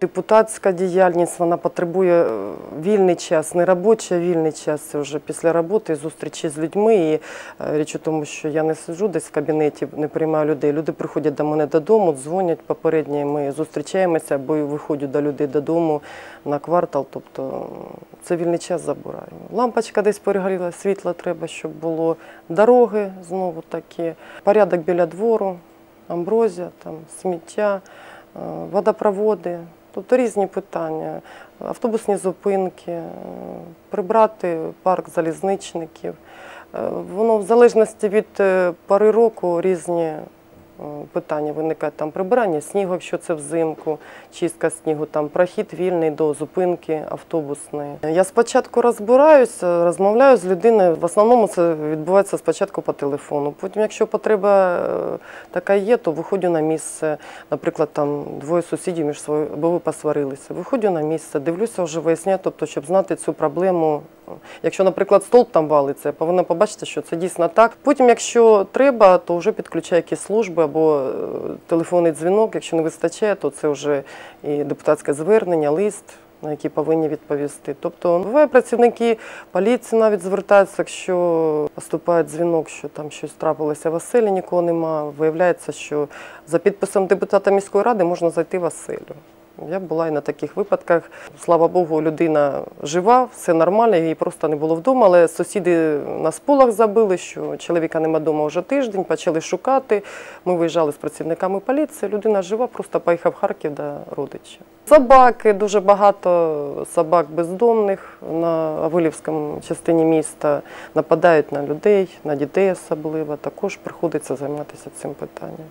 Депутатська діяльність вона потребує е, вільний час, не робочий, а вільний час. Це вже після роботи, зустрічі з людьми. І е, річ у тому, що я не сиджу десь в кабінеті, не приймаю людей. Люди приходять до мене додому, дзвонять попередньо. Ми зустрічаємося або виходжу до людей додому на квартал. Тобто це вільний час забираю. Лампочка десь перегоріла, світло треба, щоб було дороги знову такі, порядок біля двору, амброзія, там сміття, е, водопроводи. Тобто різні питання, автобусні зупинки, е, прибрати парк залізничників. Е, Воно в залежності від пари пори року різні е, питання виникають. Там прибирання снігу, якщо це взимку, чистка снігу, там прохід вільний до зупинки автобусної. Я спочатку розбираюся, розмовляю з людиною. В основному це відбувається спочатку по телефону. Потім, якщо потреба е, така є, то виходжу на місце. Наприклад, там двоє сусідів між собою, або ви посварилися. Виходжу на місце, дивлюся, вже виясняю, тобто, щоб знати цю проблему. Якщо, наприклад, столб там валиться, я повинна побачити, що це дійсно так. Потім, якщо треба, то вже підключаю якісь служби або е, телефонний дзвінок. Якщо не вистачає, то це вже і депутатське звернення, лист. На які повинні відповісти. Тобто буває працівники поліції навіть звертаються, якщо поступає дзвінок, що там щось трапилося в оселі, нікого нема. Виявляється, що за підписом депутата міської ради можна зайти в оселю. Я була і на таких випадках. Слава Богу, людина жива, все нормально, її просто не було вдома. Але сусіди на сполах забили, що чоловіка нема вдома вже тиждень, почали шукати. Ми виїжджали з працівниками поліції. Людина жива, просто поїхав в Харків до родичів. Собаки, дуже багато собак бездомних на Авилівському частині міста нападають на людей, на дітей особливо. Також приходиться займатися цим питанням.